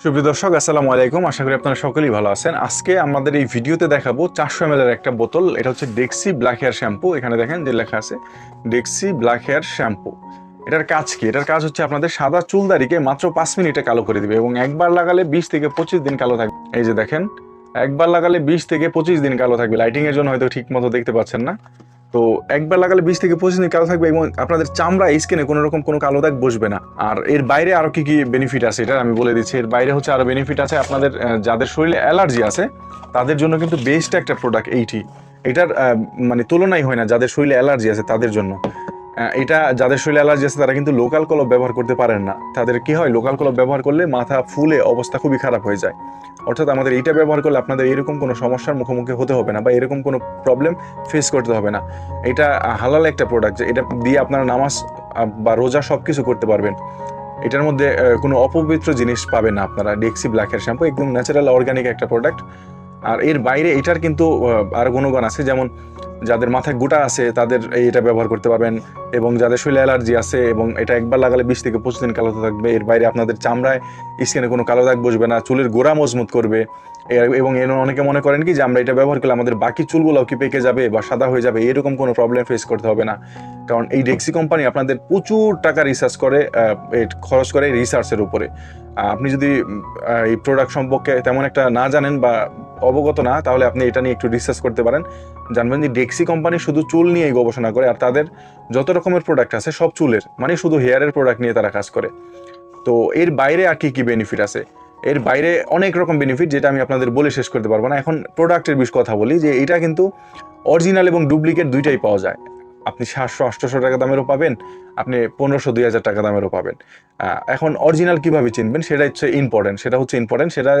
সুপ্রিয় দর্শক, আসসালামু আলাইকুম। আশা করি আপনারা সকলেই ভালো আছেন। আজকে আমাদের এই ভিডিওতে দেখাবো চারশো এম এর একটা বোতল। এটা হচ্ছে ডেক্সি ব্ল্যাক হেয়ার শ্যাম্পু এখানে দেখেন যে লেখা আছে ডেক্সি ব্ল্যাক হেয়ার শ্যাম্পু এটার কাজ কি? এটার কাজ হচ্ছে আপনাদের সাদা চুলদারিকে মাত্র পাঁচ মিনিটে কালো করে দিবে এবং একবার লাগালে বিশ থেকে পঁচিশ দিন কালো থাকবে। এই যে দেখেন, একবার লাগালে বিশ থেকে পঁচিশ দিন কালো থাকবে। লাইটিং এর জন্য হয়তো ঠিক মতো দেখতে পাচ্ছেন না। তো একবার লাগালে বিশ থেকে পঁচিশ দিন কালো থাকবে এবং আপনাদের চামড়া স্কিনে কোনো রকম কোনো কালো দাগ বসবে না। আর এর বাইরে আরও কী কী বেনিফিট আছে এটা আমি বলে দিচ্ছি। এর বাইরে হচ্ছে আরও বেনিফিট আছে আপনাদের যাদের শরীরে অ্যালার্জি আছে, তাদের জন্য কিন্তু বেস্ট একটা প্রোডাক্ট এইটি। এটার মানে তুলনাই হয় না যাদের শরীরে অ্যালার্জি আছে তাদের জন্য। এটা যাদের শরীরে অ্যালার্জি আছে, তারা কিন্তু লোকাল কলব ব্যবহার করতে পারেন না। তাদের কি হয়? লোকাল কলব ব্যবহার করলে মাথা ফুলে, অবস্থা খুবই খারাপ হয়ে যায়। অর্থাৎ আমাদের এইটা ব্যবহার করলে আপনাদের এরকম কোনো সমস্যার মুখোমুখি হতে হবে না বা এরকম কোনো প্রবলেম ফেস করতে হবে না। এটা হালাল একটা প্রোডাক্ট যে এটা দিয়ে আপনারা নামাজ বা রোজা সব কিছু করতে পারবেন। এটার মধ্যে কোনো অপবিত্র জিনিস পাবেন না আপনারা। ডেক্সি ব্ল্যাকের শ্যাম্পু একদম ন্যাচারাল অর্গানিক একটা প্রোডাক্ট আর এর বাইরে এটার কিন্তু আরও গুণগান আছে, যেমন যাদের মাথায় গোটা আছে, তাদের এটা ব্যবহার করতে পারবেন এবং যাদের শরীরে অ্যালার্জি আছে এবং এটা একবার লাগালে বিশ থেকে পঁচিশ দিন কালো থাকবে। এর বাইরে আপনাদের চামড়ায় স্কিনে কোনো কালো দাগ বসবে না, চুলের গোড়া মজবুত করবে। এবং এর অনেকে মনে করেন কি যে আমরা এটা ব্যবহার করলে আমাদের বাকি চুলগুলোও কি পেকে যাবে বা সাদা হয়ে যাবে, এরকম কোনো প্রবলেম ফেস করতে হবে না। কারণ এই ডেক্সি কোম্পানি আপনাদের প্রচুর টাকা রিসার্চ করে খরচ করে রিসার্চের উপরে। আপনি যদি এই প্রোডাক্ট সম্পর্কে তেমন একটা না জানেন বা অবগত না, তাহলে আপনি এটা নিয়ে একটু রিসার্চ করতে পারেন। জানবেন যে ডেক্সি কোম্পানি শুধু চুল নিয়েই গবেষণা করে, আর তাদের যত রকমের প্রোডাক্ট আছে, সব চুলের মানে শুধু হেয়ারের প্রোডাক্ট নিয়ে তারা কাজ করে। তো এর বাইরে আর কী কী বেনিফিট আছে? এর বাইরে অনেক রকম বেনিফিট যেটা আমি আপনাদের বলে শেষ করতে পারব না। এখন প্রোডাক্টের বিষয়ে কথা বলি, যে এটা কিন্তু অরিজিনাল এবং ডুপ্লিকেট দুইটাই পাওয়া যায়। আপনি সাতশো, আটশোশো টাকা দামেরও পাবেন, আপনি পনেরোশো, দুই হাজার টাকা দামেরও পাবেন। এখন অরিজিনাল কীভাবে চিনবেন? সেটা হচ্ছে ইম্পর্টেন্ট সেটা হচ্ছে ইম্পর্টেন্ট সেটা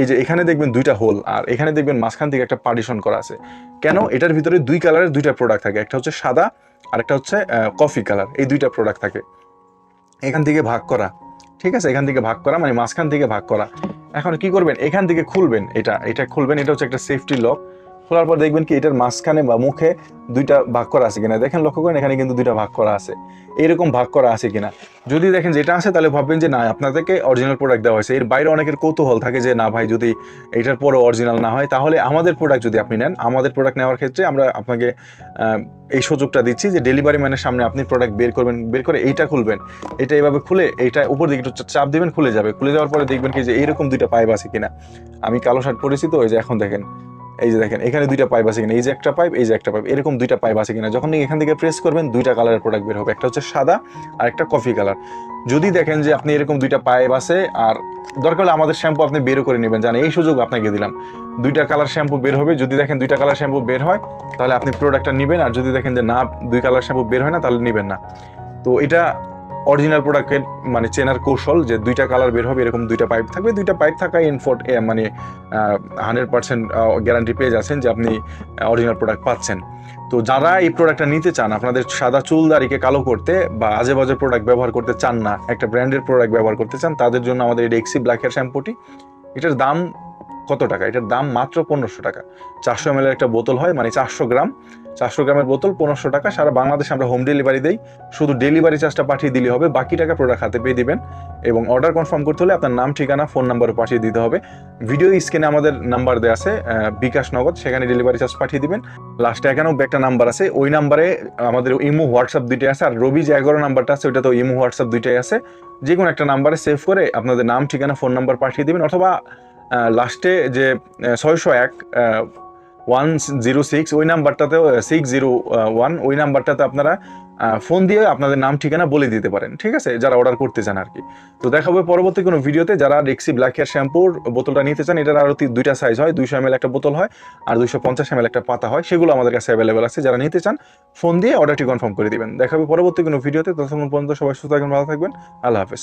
এই যে এখানে দেখবেন দুইটা হোল আর এখানে দেখবেন মাঝখান থেকে একটা পার্টিশন করা আছে। কেন? এটার ভিতরে দুই কালারের দুইটা প্রোডাক্ট থাকে, একটা হচ্ছে সাদা আর একটা হচ্ছে কফি কালার এই দুইটা প্রোডাক্ট থাকে। এখান থেকে ভাগ করা, ঠিক আছে? এখান থেকে ভাগ করা মানে মাঝখান থেকে ভাগ করা। এখন কি করবেন? এখান থেকে খুলবেন এটা এটা খুলবেন, এটা হচ্ছে একটা সেফটি লক খোলার পর দেখবেন কি এটার মাঝখানে বা মুখে দুইটা ভাগ করা আছে কিনা। দেখেন লক্ষ্য করেন এখানে কিন্তু দুইটা ভাগ করা আছে। এরকম ভাগ করা আছে কিনা। যদি দেখেন যেটা আছে তাহলে ভাববেন যে না, আপনাদেরকে অরিজিনাল প্রোডাক্ট দেওয়া হয়েছে। এর বাইরে অনেকের কৌতূহল থাকে যে না ভাই, যদি এটার পরে অরিজিনাল না হয়, তাহলে আমাদের প্রোডাক্ট যদি আপনি নেন, আমাদের প্রোডাক্ট নেওয়ার ক্ষেত্রে আমরা আপনাকে এই সুযোগটা দিচ্ছি যে ডেলিভারি ম্যানের সামনে আপনি প্রোডাক্ট বের করবেন, বের করে এইটা খুলবেন। এটা এইভাবে খুলে এইটা উপর দিকে একটু চাপ দেবেন, খুলে যাবে। খুলে যাওয়ার পরে দেখবেন কি যে এইরকম দুইটা পাইপ আছে কিনা। আমি কালো শার্ট পরেছি তো, ওই যে এখন দেখেন। এই যে দেখেন, এখানে দুইটা পাইপ আছে কিনা, এই যে একটা পাইপ এই যে একটা পাইপ এরকম দুইটা পাইপ আছে কিনা। যখন এখান থেকে প্রেস করবেন, দুইটা কালারের প্রোডাক্ট বের হবে। একটা হচ্ছে সাদা, আর একটা কফি কালার যদি দেখেন যে আপনি এরকম দুইটা পাইপ আছে, আর দরকার হলে আমাদের শ্যাম্পু আপনি বের করে নেবেন। জানেন, এই সুযোগ আপনাকে দিলাম। দুইটা কালার শ্যাম্পু বের হবে। যদি দেখেন দুইটা কালার শ্যাম্পু বের হয়, তাহলে আপনি প্রোডাক্টটা নেবেন। আর যদি দেখেন যে না, দুই কালার শ্যাম্পু বের হয় না, তাহলে নেবেন না। তো এটা অরিজিনাল প্রোডাক্টের মানে চেনার কৌশল যে দুইটা কালার বের হবে, এরকম দুইটা পাইপ থাকবে। দুইটা পাইপ থাকা ইনফোর্ট মানে হান্ড্রেড পার্সেন্ট গ্যারান্টি পেয়ে যাচ্ছেন যে আপনি অরিজিনাল প্রোডাক্ট পাচ্ছেন। তো যারা এই প্রোডাক্টটা নিতে চান, আপনাদের সাদা চুল দাড়িকে কালো করতে বা আজে বাজে প্রোডাক্ট ব্যবহার করতে চান না, একটা ব্র্যান্ডের প্রোডাক্ট ব্যবহার করতে চান, তাদের জন্য আমাদের এই ডেক্সি ব্ল্যাকের শ্যাম্পুটি এটার দাম কত টাকা? এটার দাম মাত্র পনেরোশো টাকা। চারশো এম একটা বোতল হয় মানে চারশো গ্রাম। চারশো গ্রামের বোতল পনেরোশো টাকা, সারা বাংলাদেশে আমরা হোম ডেলিভারি দিই। শুধু ডেলিভারি চার্জটা পাঠিয়ে দিলে হবে, বাকি টাকা প্রোডাক্ট হাতে পেয়ে দিবেন। এবং অর্ডার কনফার্ম করতে হলে আপনার নাম, ঠিকানা ফোন নাম্বার পাঠিয়ে দিতে হবে। ভিডিও স্ক্রিনে আমাদের নাম্বার দেওয়া আছে বিকাশ নগদ, সেখানে ডেলিভারি চার্জ পাঠিয়ে দিবেন। লাস্টে এখানেও একটা নাম্বার আছে, ওই নাম্বারে আমাদের ইমো হোয়াটসঅ্যাপ দুইটাই আছে, আর রবি যে এগারো নাম্বারটা আছে, ওইটা তো ইমো হোয়াটসঅ্যাপ দুইটাই আছে। যে কোনো একটা নাম্বারে সেভ করে আপনাদের নাম, ঠিকানা ফোন নাম্বার পাঠিয়ে দিবেন, অথবা লাস্টে যে ছয়শো এক ওয়ান জিরো সিক্স ওই নাম্বারটাতেও সিক্স জিরো ওয়ান ওই নাম্বারটাতে আপনারা ফোন দিয়ে আপনাদের নাম, ঠিকানা বলে দিতে পারেন, ঠিক আছে? যারা অর্ডার করতে চান আর কি। তো দেখা হবে পরবর্তী কোনো ভিডিওতে, যারা ডেক্সি ব্ল্যাক হেয়ার শ্যাম্পুর বোতলটা নিতে চান, এটার আরও দুইটা সাইজ হয়, দুইশো এম একটা বোতল হয়, আর দুইশো পঞ্চাশ এম একটা পাতা হয়, সেগুলো আমাদের কাছে অ্যাভেলেবেল আছে। যারা নিতে চান ফোন দিয়ে অর্ডারটি কনফার্ম করে দিবেন। দেখা হবে পরবর্তী কোনো ভিডিওতে, ততক্ষণ পর্যন্ত সবাই সুস্থ থাকবেন, ভালো থাকবেন। আল্লাহ হাফেজ।